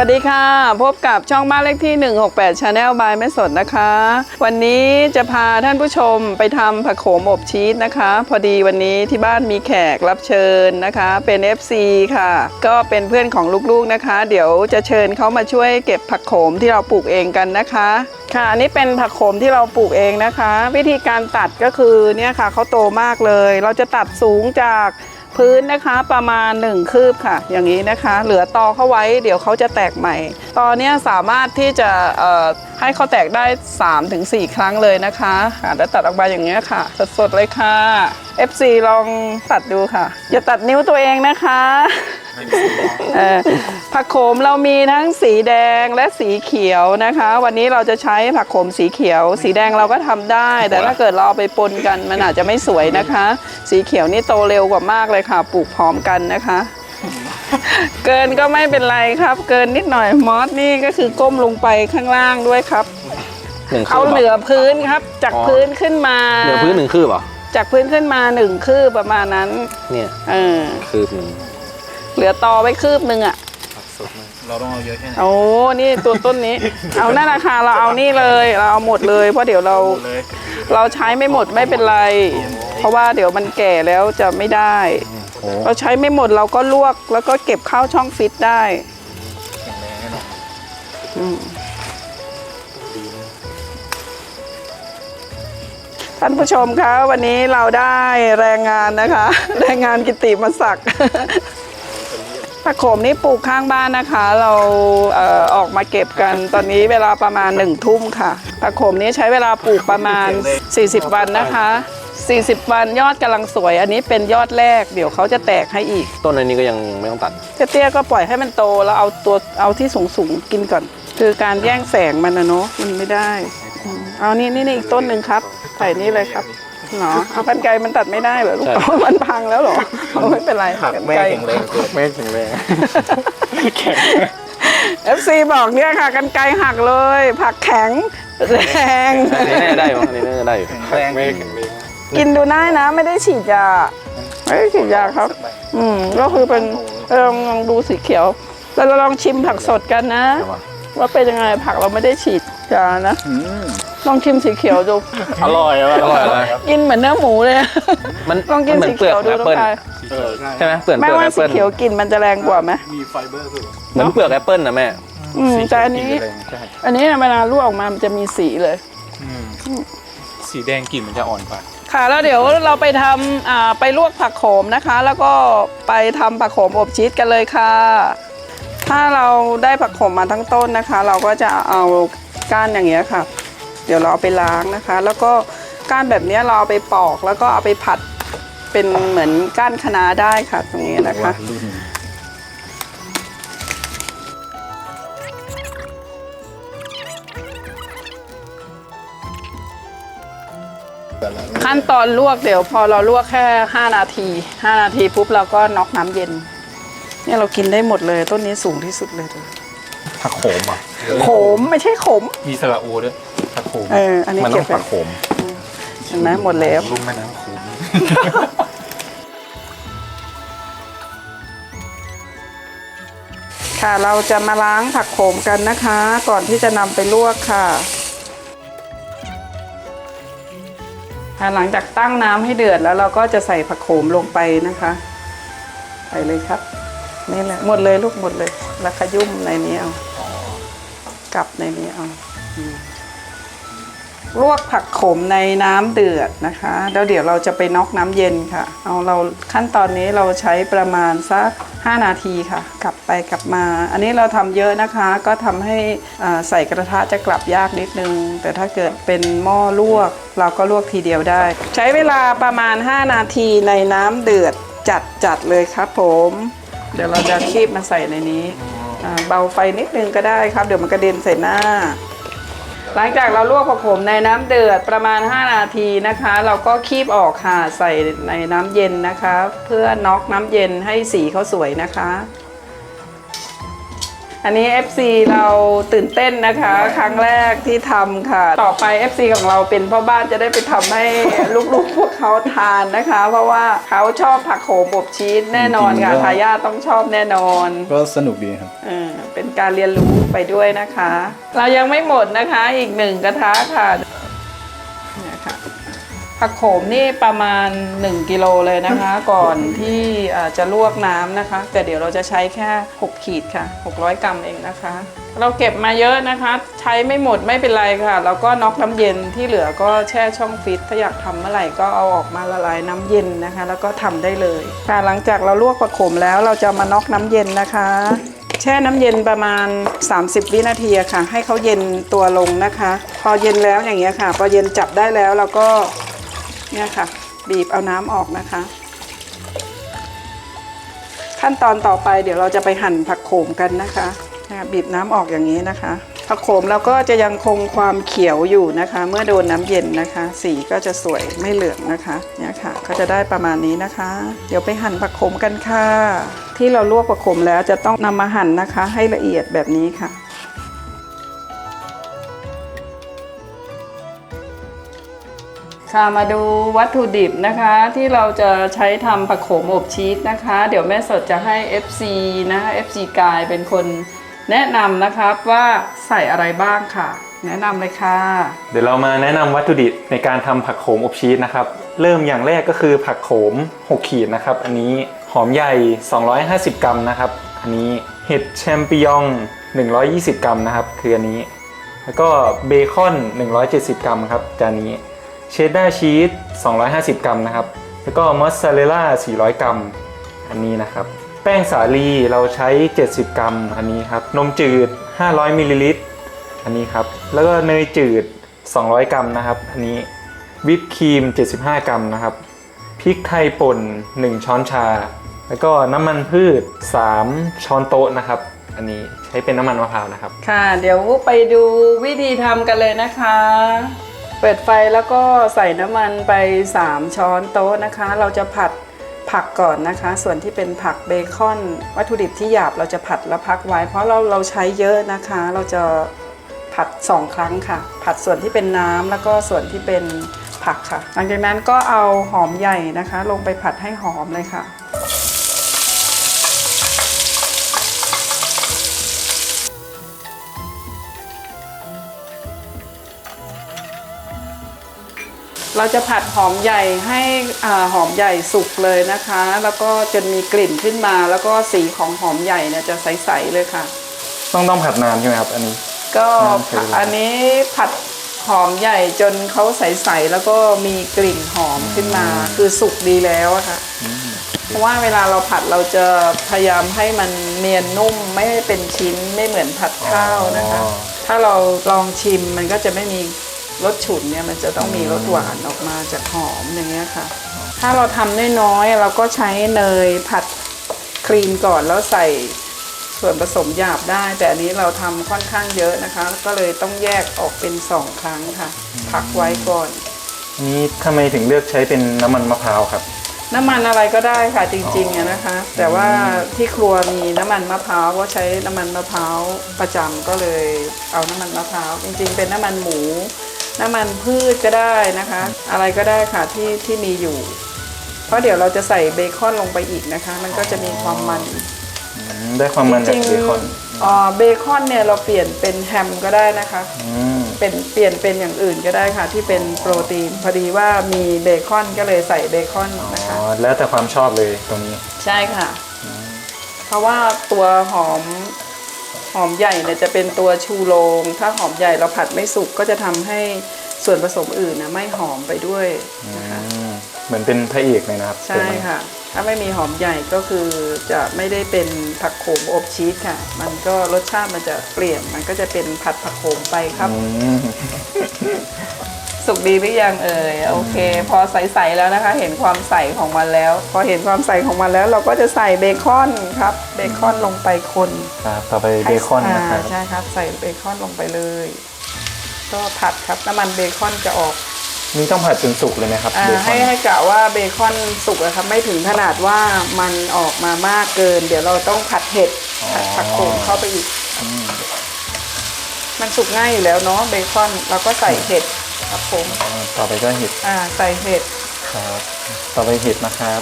วัสดีค่ะ พบกับช่องบ้านเลขที่ 168 Channel by แม่สดนะคะ วันนี้จะพาท่านผู้ชมไปทำผักโขมอบชีสนะคะ พอดีวันนี้ที่บ้านมีแขกรับเชิญนะคะ เป็น FC ค่ะ ก็เป็นเพื่อนของลูกๆนะคะ เดี๋ยวจะเชิญเขามาช่วยเก็บผักโขมที่เราปลูกเองกันนะคะ ค่ะอันนี่เป็นผักโขมที่เราปลูกเองนะคะ วิธีการตัดก็คือเนี่ยค่ะเขาโตมากเลย เราจะตัดสูงจาก พื้นนะคะประมาณ 1 คืบค่ะ อย่างนี้นะคะ เหลือตอเข้าไว้ เดี๋ยวเขาจะแตกใหม่ ตอนนี้ยสามารถที่จะเอ่อให้เขาแตกได้ 3-4 ครั้งเลยนะคะค่ะแล้วตัดออกมาอย่างเงี้ยค่ะ สดๆเลยค่ะ FC ลองตัดดูค่ะ อย่าตัดนิ้วตัวเองนะคะเอ่อผักโขมเรามีทั้งสีแดงและสีเขียวนะคะ วันนี้เราจะใช้ผักโขมสีเขียว สีแดงเราก็ทำได้ แต่ถ้าเกิดเราเอาไปปนกันมันอาจจะไม่สวยนะคะ สีเขียวนี่โตเร็วกว่ามากเลยค่ะ ปลูกพร้อมกันนะคะ เกินก็ไม่เป็นไรครับ เกินนิดหน่อยมอสนี่ก็คือก้มลงไปข้างล่างด้วยครับหนึ่งคืเอาบเหนือพื้นครับ จากอ๋อพื้นขึ้นมา เหนือพื้นหนึ่งคืบเหรอจากพื้นขึ้นมาหนึ่งคืบประมาณนั้น เนี่ยเออ คืบหนึ่งเหลือตอไว้คืบหนึ่งอะ เราต้องเอาเยอะแค่ไหนโอ้ นี่ตัวต้นนี้ เอานั่นราคาเราเอานี่เลย เราเอาหมดเลย เพราะเดี๋ยวเราเลยเราใช้ไม่หมดไม่เป็นไร เพราะว่าเดี๋ยวมันแก่แล้วจะไม่ได้โอ้ เราใช้ไม่หมดเราก็ลวก แล้วก็เก็บเข้าช่องฟิตได้แข็งแรงแน่นอนอืมท่านผู้ชมคะวันนี้เราได้แรงงานนะคะ แรงงานกิติมาศักดิ์ผักโขมนี่ปลูกข้างบ้านนะคะ เราเอ่อออกมาเก็บกันตอนนี้เวลาประมาณหนึ่งทุ่มค่ะผักโขมนี้ใช้เวลาปลูกประมาณ 40 วันนะคะ 40 วันยอดกำลังสวย อันนี้เป็นยอดแรก เดี๋ยวเขาจะแตกให้อีก ต้นอันนี้ก็ยังไม่ต้องตัด เตี้ยๆก็ปล่อยให้มันโตแล้วเอาตัวเอาที่สูงๆกินก่อน คือการแย่งแสงมันนะเนาะมันไม่ได้อืมเอานี่นี่นี่อีกต้นหนึ่งครับใส่นี่เลยครับเนาะเอากันไกรมันตัดไม่ได้เหรอลูกใช่ เอามันพังแล้วเหรอเอาไม่เป็นไรผักรรแม่ไกรแข็งแรงเกินไม่แข็งแรงเอฟซีบอกเนี่ยค่ะกันไกรหักเลย ผักแข็งแรง อันนี้น่าจะได้อยู่อันนี้น่าจะได้อยู่แข็งแรงไม่แข็งแรง กินดูได้นะ ไม่ได้ฉีดยา ไม่ได้ฉีดยาครับ อืมก็คือเป็นลองลองดูสีเขียว แล้วเราลองชิมผักสดกันนะใช่ปะว่าเป็นยังไงผักเราไม่ได้ฉีดยานะอืมลองชิมสีเขียวดู อร่อยอะอร่อยเลยกินเหมือนเนื้อหมูเลยมันลองกินมัสีเปลืเขีอกยวดูแอปน้องเปิ้ลกายเออใช่ไหมเปลือกแม่เปลือกว่าแอปสีเปิ้ลเขียวกินมันจะแรงกว่าไหมมีไฟเบอร์สุดเหมือนเปลือกแอปเปิ้ลนะแม่อืมแต่อันนี้แรงใช่อันนี้เวลาลวกออกมามันจะมีสีเลยอืมสีแดงกลิ่นมันจะอ่อนกว่า ค่ะแล้วเดี๋ยวเราไปทำไปลวกผักโขมนะคะ แล้วก็ไปทำผักโขมอบชีสกันเลยค่ะ ถ้าเราได้ผักโขมมาทั้งต้นนะคะ เราก็จะเอาก้านอย่างเงี้ยค่ะ เดี๋ยวเราเอาไปล้างนะคะ แล้วก็ก้านแบบนี้เราเอาไปปอกแล้วก็เอาไปผัดเป็นเหมือนก้านคะน้าได้ค่ะตรงนี้นะคะ ขั้นตอนลวกเดี๋ยวพอเราลวกแค่ 5 นาที 5 นาทีปุ๊บเราก็น็อกน้ำเย็น เนี่ยเรากินได้หมดเลย ต้นนี้สูงที่สุดเลยผักโขมอะขมไม่ใช่ขม มีสระอูด้วยผักโขมเอออันนี้มันต้เก็อบงไปผักโขมเห็นไหมหมดแล้ว ลุ่มแม่น้ำโขมค่ะเราจะมาล้างผักโขมกันนะคะ ก่อนที่จะนำไปลวกค่ะ หลังจากตั้งน้ำให้เดือดแล้วเราก็จะใส่ผักโขมลงไปนะคะ ใส่เลยครับ นี่แหละหมดเลยลูกหมดเลย แล้วขยุ่มในนี้เอากลับในนี้เอา ลวกผักโขมในน้ำเดือดนะคะ แล้วเดี๋ยวเราจะไปน็อกน้ำเย็นค่ะ เอาเราขั้นตอนนี้เราใช้ประมาณสัก 5 นาทีค่ะ กลับไปกลับมา อันนี้เราทำเยอะนะคะ ก็ทำให้ใส่กระทะจะกลับยากนิดนึง แต่ถ้าเกิดเป็นหม้อลวก เราก็ลวกทีเดียวได้ ใช้เวลาประมาณ 5 นาทีในน้ำเดือดจัดจัดเลยครับผม เดี๋ยวเราจะคีบมาใส่ในนี้ เบาไฟนิดนึงก็ได้ครับ เดี๋ยวมันกระเด็นใส่หน้า หลังจากเราลวกผักโขมในน้ำเดือดประมาณ 5 นาทีนะคะ เราก็คีบออกค่ะใส่ในน้ำเย็นนะคะ เพื่อน็อกน้ำเย็นให้สีเขาสวยนะคะ อันนี้ FC เราตื่นเต้นนะคะ ครั้งแรกที่ทำค่ะ ต่อไป FC ของเราเป็นพ่อบ้านจะได้ไปทำให้ลูกๆพวกเขาทานนะคะ เพราะว่าเขาชอบผักโขมอบชีสแน่นอนค่ะจริงๆก็ ทายาทต้องชอบแน่นอน ก็สนุกดีครับ เออเป็นการเรียนรู้ไปด้วยนะคะ เรายังไม่หมดนะคะอีกหนึ่งกระทะค่ะเนี่ยค่ะ ผักโขมนี่ประมาณ 1กิโลเลยนะคะ ก่อนที่จะลวกน้ำนะคะ แต่เดี๋ยวเราจะใช้แค่ 6 ขีดค่ะ 600 กรัมเองนะคะ เราเก็บมาเยอะนะคะ ใช้ไม่หมดไม่เป็นไรค่ะ แล้วก็น็อกน้ำเย็นที่เหลือก็แช่ช่องฟิตถ้าอยากทำเมื่อไหร่ก็เอาออกมาละลายน้ำเย็นนะคะ แล้วก็ทำได้เลยค่ะหลังจากเราลวกผักโขมแล้วเราจะมาน็อกน้ำเย็นนะคะแช่น้ำเย็นประมาณ 30 วินาทีค่ะ ให้เขาเย็นตัวลงนะคะ พอเย็นแล้วอย่างเงี้ยค่ะ พอเย็นจับได้แล้วเราก็ เนี่ยค่ะ บีบเอาน้ำออกนะคะ ขั้นตอนต่อไปเดี๋ยวเราจะไปหั่นผักโขมกันนะคะนะบีบน้ำออกอย่างนี้นะคะ ผักโขมเราก็จะยังคงความเขียวอยู่นะคะ เมื่อโดนน้ำเย็นนะคะ สีก็จะสวยไม่เหลืองนะคะเนี่ยค่ะ ก็จะได้ประมาณนี้นะคะ เดี๋ยวไปหั่นผักโขมกันค่ะ ที่เราลวกผักโขมแล้วจะต้องนำมาหั่นนะคะ ให้ละเอียดแบบนี้ค่ะ ค่ะมาดูวัตถุดิบนะคะที่เราจะใช้ทำผักโขมอบชีสนะคะ เดี๋ยวแม่สดจะให้ FC นะ FC กายเป็นคนแนะนำนะครับว่าใส่อะไรบ้างค่ะ แนะนำเลยค่ะ เดี๋ยวเรามาแนะนำวัตถุดิบในการทำผักโขมอบชีสนะครับ เริ่มอย่างแรกก็คือผักโขม 6 ขีดนะครับ อันนี้หอมใหญ่ 250 กรัมนะครับ อันนี้เห็ดแชมปิญอง 120 กรัมนะครับ คืออันนี้ แล้วก็เบคอน 170 กรัมครับจานนี้ เชดดาร์ชีส250 กรัมนะครับ แล้วก็มอสซาเรลล่า 400 กรัม อันนี้นะครับ แป้งสาลีเราใช้ 70 กรัม อันนี้ครับ นมจืด 500มิลลิลิตร อันนี้ครับ แล้วก็เนยจืด 200 กรัมนะครับ อันนี้วิปครีม 75 กรัมนะครับ พริกไทยป่น 1 ช้อนชา แล้วก็น้ำมันพืช 3 ช้อนโต๊ะนะครับ อันนี้ใช้เป็นน้ำมันมะพร้าวนะครับ ค่ะ เดี๋ยวไปดูวิธีทำกันเลยนะคะ เปิดไฟแล้วก็ใส่น้ำมันไป 3 ช้อนโต๊ะนะคะ เราจะผัดผักก่อนนะคะ ส่วนที่เป็นผักเบคอน วัตถุดิบที่หยาบเราจะผัดแล้วพักไว้ เพราะเราเราใช้เยอะนะคะ เราจะผัด 2 ครั้งค่ะ ผัดส่วนที่เป็นน้ำแล้วก็ส่วนที่เป็นผักค่ะ หลังจากนั้นก็เอาหอมใหญ่นะคะ ลงไปผัดให้หอมเลยค่ะ เราจะผัดหอมใหญ่ให้อ่าหอมใหญ่สุกเลยนะคะ แล้วก็จนมีกลิ่นขึ้นมา แล้วก็สีของหอมใหญ่เนี่ยจะใสๆเลยค่ะ ต้องต้องผัดนานใช่ไหมครับ อันนี้ ก็อืมใช่เลยอันนี้ผัดหอมใหญ่จนเขาใสๆแล้วก็มีกลิ่นหอมขึ้นมา คือสุกดีแล้วอะค่ะเพราะว่าเวลาเราผัดเราจะพยายามให้มันเนียนนุ่มไม่ให้เป็นชิ้นไม่เหมือนผัดข้าวนะคะอ๋อถ้าเราลองชิมมันก็จะไม่มี รสฉุนเนี่ยมันจะต้องมีรสหวานออกมาจากหอมอย่างเงี้ยค่ะ ถ้าเราทำน้อยๆเราก็ใช้เนยผัดครีมก่อนแล้วใส่ส่วนผสมหยาบได้ แต่อันนี้เราทำค่อนข้างเยอะนะคะ ก็เลยต้องแยกออกเป็นสองครั้งค่ะพักไว้ก่อนอันนี้ทำไมถึงเลือกใช้เป็นน้ำมันมะพร้าวครับ น้ำมันอะไรก็ได้ค่ะจริงๆอะนะคะ แต่ว่าที่ครัวมีน้ำมันมะพร้าวก็ใช้น้ำมันมะพร้าวประจำก็เลยเอาน้ำมันมะพร้าวจริง ๆ เป็นน้ำมันหมู น้ำมันพืชก็ได้นะคะ อะไรก็ได้ค่ะที่ที่มีอยู่ เพราะเดี๋ยวเราจะใส่เบคอนลงไปอีกนะคะ มันก็จะมีความมันอีกอืมได้ความมันจจากริงเบคอนๆอ่าเบคอนเนี่ยเราเปลี่ยนเป็นแฮมก็ได้นะคะอืมเป็นเปลี่ยนเป็นอย่างอื่นก็ได้ค่ะ ที่เป็นโปรตีนพอดีว่ามีเบคอนก็เลยใส่เบคอนนะคะอ๋อแล้วแต่ความชอบเลยตรงนี้ ใช่ค่ะ เพราะว่าตัวหอมห อมใหญ่เนี่ยจะเป็นตัวชูโรงถ้าหอมใหญ่เราผัดไม่สุกก็จะทำให้ส่วนผสมอื่นนะไม่หอมไปด้วยนะคะอืมเหมือนเป็นพระเอกเลยนะครับ ใช่ค่ะ ถ้าไม่มีหอมใหญ่ก็คือจะไม่ได้เป็นผักโขมอบชีสค่ะ มันก็รสชาติมันจะเปลี่ยนมันก็จะเป็นผัดผักโขมไปครับอืม สุกดีหรือยังเอ่ยโอเค พอใสๆแล้วนะคะ เห็นความใสของมันแล้ว พอเห็นความใสของมันแล้ว เราก็จะใส่เบคอนครับเบคอนลงไปคนครับต่อไปเบคอนนะครับาใช่ครับใส่เบคอนลงไปเลย ก็ผัดครับน้ำมันเบคอนจะออกนี่ต้องผัดจนสุกเลยไหมครับอาเบคอให้นให้กะว่าเบคอนสุกอะครับไม่ถึงขนาดว่ามันออกมามากเกิน เดี๋ยวเราต้องผัดเห็ดผัดผักโขมเข้าไปอีก มันสุกง่ายอยู่แล้วเนาะเบคอนเราก็ใส่เห็ด ครับผมอ่าต่อไปก็เห็ดอ่าใส่เห็ดครับ ต่อไปเห็ดนะครับ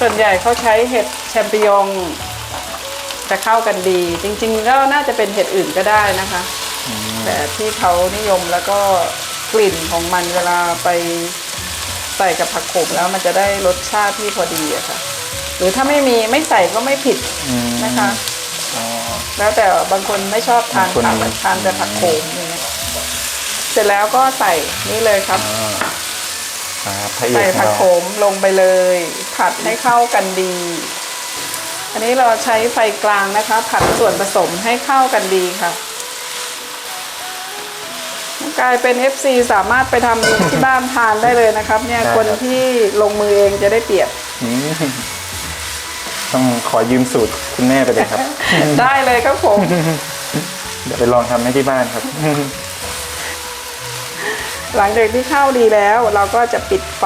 ส่วนใหญ่เขาใช้เห็ดแชมปิญองจะเข้ากันดี จริงๆก็น่าจะเป็นเห็ดอื่นก็ได้นะคะ แต่ที่เขานิยมแล้วก็กลิ่นของมันเวลาไปใส่กับผักโขมแล้วมันจะได้รสชาติที่พอดีอะค่ะ หรือถ้าไม่มีไม่ใส่ก็ไม่ผิดอืมนะคะอ๋อแล้วแต่บางคนไม่ชอบทานบางคนผักทานแต่ผักโขมอย่าง เงี้ยเสร็จแล้วก็ใส่นี่เลยครับอ่าพระเอกใส่ของผักเราโขมลงไปเลย ผัดให้เข้ากันดี อันนี้เราใช้ไฟกลางนะคะ ผัดส่วนผสมให้เข้ากันดีค่ะกลายเป็น FC สามารถไปทำที่บ้านทานได้เลยนะครับ เนี่ยคนที่ลงมือเองจะได้เปรียบอืมต้องขอยืมสูตรคุณแม่ไปเลยครับ ได้เลยครับผม เดี๋ยวไปลองทำให้ที่บ้านครับ หลังจากที่เข้าดีแล้วเราก็จะปิดไฟ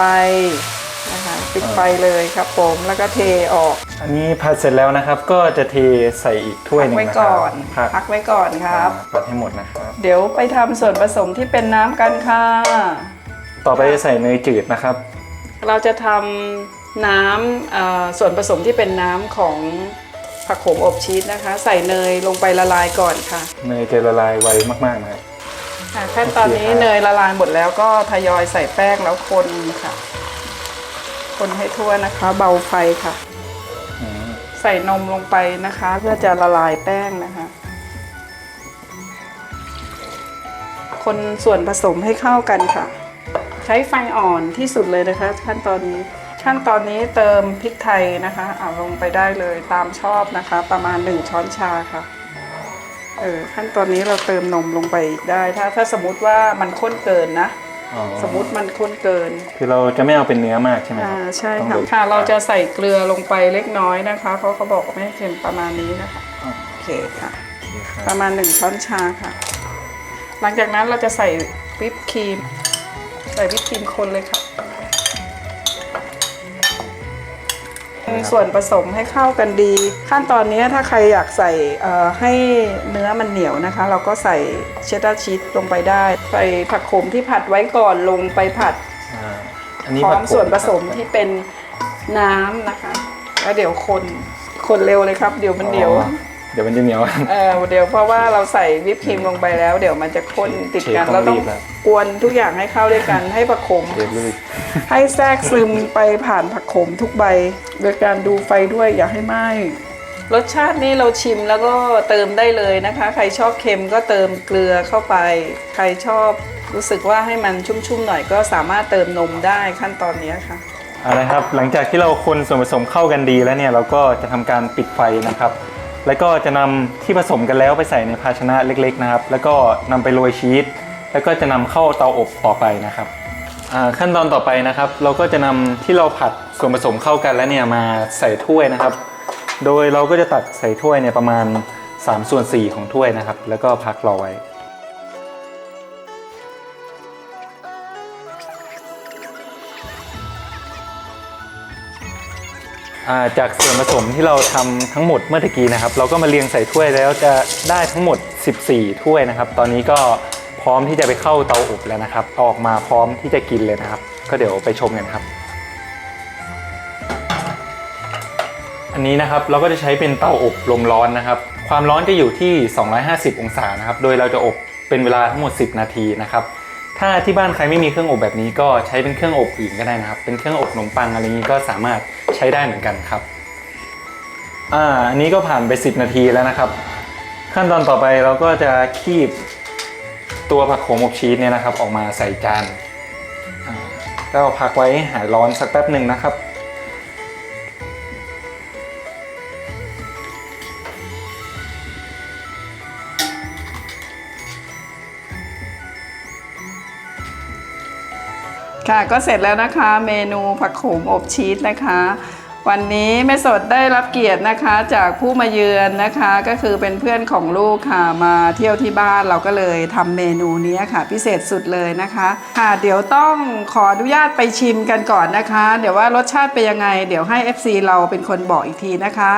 นะคะปิดไฟเลยครับผมแล้วก็เทออก อันนี้ผัดเสร็จแล้วนะครับ ก็จะเทใส่อีกถ้วยพัหนึ่งไว้นะคก่รัอบนพักพักไว้ก่อนครับ ผัดให้หมดนะครับ เดี๋ยวไปทำส่วนผสมที่เป็นน้ำกันค่ะ ต่อไปจะใส่เนยจืดนะครับ เราจะทำน้ำเอ่อส่วนผสมที่เป็นน้ำของผักโขมอบชีสนะคะ ใส่เนยลงไปละลายก่อนค่ะ เนยจะละลายไวมากๆนะครับ ค่ะขั้นตอนนี้เนยละลายหมดแล้วก็ทยอยใส่แป้งแล้วคนค่ะ คนให้ทั่วนะคะ เบาไฟค่ะ ใส่นมลงไปนะคะ เพื่อจะละลายแป้งนะคะ คนส่วนผสมให้เข้ากันค่ะ ใช้ไฟอ่อนที่สุดเลยนะคะ ขั้นตอนนี้ขั้นตอนนี้เติมพริกไทยนะคะเอาลงไปได้เลยตามชอบนะคะ ประมาณ 1 ช้อนชาค่ะ เออขั้นตอนนี้เราเติมนมลงไปอีกได้ ถ้าถ้าสมมติว่ามันข้นเกินนะ อ๋อสมมติมันข้นเกิน คือเราจะไม่เอาเป็นเนื้อมากใช่ไหมคอ่ารับใช่ต้องค่ะดูค่ะ เราจะใส่เกลือลงไปเล็กน้อยนะคะเพราะเขาบอกว่าไม่ให้เค็มประมาณนี้นะคะโอเคค่ะ โอเคครับประมาณหนึ่งช้อนชาค่ะ หลังจากนั้นเราจะใส่วิปครีม ใส่วิปครีมคนเลยค่ะ ส่วนผสมให้เข้ากันดี ขั้นตอนนี้ถ้าใครอยากใส่เอ่อให้เนื้อมันเหนียวนะคะ เราก็ใส่เชดดาร์ชีสลงไปได้ ใส่ผักโขมที่ผัดไว้ก่อนลงไปผัดอ่าอันนี้พร้อผัมกโขส่วนผสมที่เป็นน้ำนะคะ แล้วเดี๋ยวคนคนเร็วเลยครับ เดี๋ยวมันเหนียวอ๋อ เดี๋ยวมันจะเหนียว เออเดี๋ยวเพราะว่าเราใส่วิปครีมลงไปแล้ว เดี๋ยวมันจะข้นติดกันเชฟต้องเราต้องรีบแล้ว กวนทุกอย่างให้เข้าด้วยกันให้ผักขมเดี๋ยวเลยให้แทรกซึมไปผ่านผักขมทุกใบ โดยการดูไฟด้วยอย่าให้ไหม้รสชาตินี่เราชิมแล้วก็เติมได้เลยนะคะ ใครชอบเค็มก็เติมเกลือเข้าไป ใครชอบรู้สึกว่าให้มันชุ่มๆหน่อยก็สามารถเติมนมได้ขั้นตอนนี้ค่ะ เอาละครับ หลังจากที่เราคนส่วนผสมเข้ากันดีแล้วเนี่ย เราก็จะทำการปิดไฟนะครับ แล้วก็จะนำที่ผสมกันแล้วไปใส่ในภาชนะเล็กๆนะครับ แล้วก็นำไปโรยชีสแล้วก็จะนำเข้าเตาอบต่อไปนะครับขั้นตอนต่อไปนะครับ เราก็จะนำที่เราผัดส่วนผสมเข้ากันแล้วเนี่ยมาใส่ถ้วยนะครับ โดยเราก็จะตักใส่ถ้วยเนี่ยประมาณ3ส่วน4ของถ้วยนะครับ แล้วก็พักรอไว้ จากส่วนผสมที่เราทำทั้งหมดเมื่อตะกี้นะครับ เราก็มาเรียงใส่ถ้วยแล้วจะได้ทั้งหมด 14 ถ้วยนะครับ ตอนนี้ก็พร้อมที่จะไปเข้าเตาอบแล้วนะครับอออกมาพร้อมที่จะกินเลยนะครับ ก็เดี๋ยวไปชมกันครับ อันนี้นะครับเราก็จะใช้เป็นเตาอบลมร้อนนะครับ ความร้อนจะอยู่ที่ 250 องศานะครับ โดยเราจะอบเป็นเวลาทั้งหมด 10 นาทีนะครับ ถ้าที่บ้านใครไม่มีเครื่องอบแบบนี้ก็ใช้เป็นเครื่องอบอื่นก็ได้นะครับ เป็นเครื่องอบขนมปังอะไรอย่างนี้ก็สามารถใช้ได้เหมือนกันครับ อ่า อันนี้ก็ผ่านไป 10 นาทีแล้วนะครับ ขั้นตอนต่อไปเราก็จะคีบตัวผักโขมอบชีสเนี่ยนะครับ ออกมาใส่จานก็พักไว้หายร้อนสักแป๊บหนึ่งนะครับ ค่ะก็เสร็จแล้วนะคะเมนูผักโขมอบชีสนะคะ วันนี้แม่สดได้รับเกียรตินะคะจากผู้มาเยือนนะคะก็คือเป็นเพื่อนของลูกค่ะมาเที่ยวที่บ้านเราก็เลยทำเมนูนี้ค่ะ พิเศษสุดเลยนะคะค่ะเดี๋ยวต้องขออนุญาตไปชิมกันก่อนนะคะ เดี๋ยวว่ารสชาติเป็นยังไง เดี๋ยวให้ FC เราเป็นคนบอกอีกทีนะคะ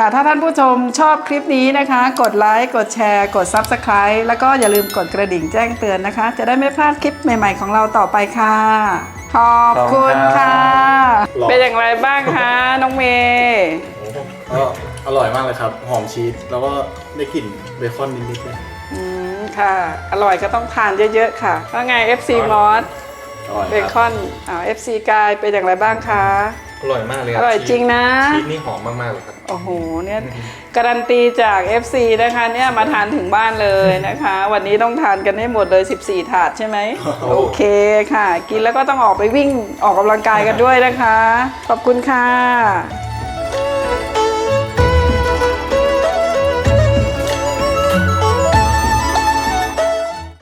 ค่ะ ถ้าท่านผู้ชมชอบคลิปนี้นะคะ กดไลค์ กดแชร์ กด Subscribe แล้วก็อย่าลืมกดกระดิ่งแจ้งเตือนนะคะ จะได้ไม่พลาดคลิปใหม่ๆของเราต่อไปค่ะ ขอบคุณค่ะเป็นอย่างไรบ้างคะ น้องเมย์ก็อร่อยมากเลยครับ หอมชีส แล้วก็ได้กลิ่นเบคอนนิดๆเลยอืมค่ะ อร่อยก็ต้องทานเยอะๆค่ะว่าไง FC มอสอร่อยเบครับคอนอ่า FC กายเป็นอย่างไรบ้างคะ อร่อยมากเลยคอรับร่อยจริงนะชีสนี่หอมมากๆเลยครับ โอ้โหเนี่ยการันตีจาก FC นะคะเนี่ยมาทานถึงบ้านเลยนะคะ วันนี้ต้องทานกันให้หมดเลย 14 ถาดใช่ไหมโอเคค่ะ กินแล้วก็ต้องออกไปวิ่งออกกำลังกายกันด้วยนะคะ ขอบคุณค่ะ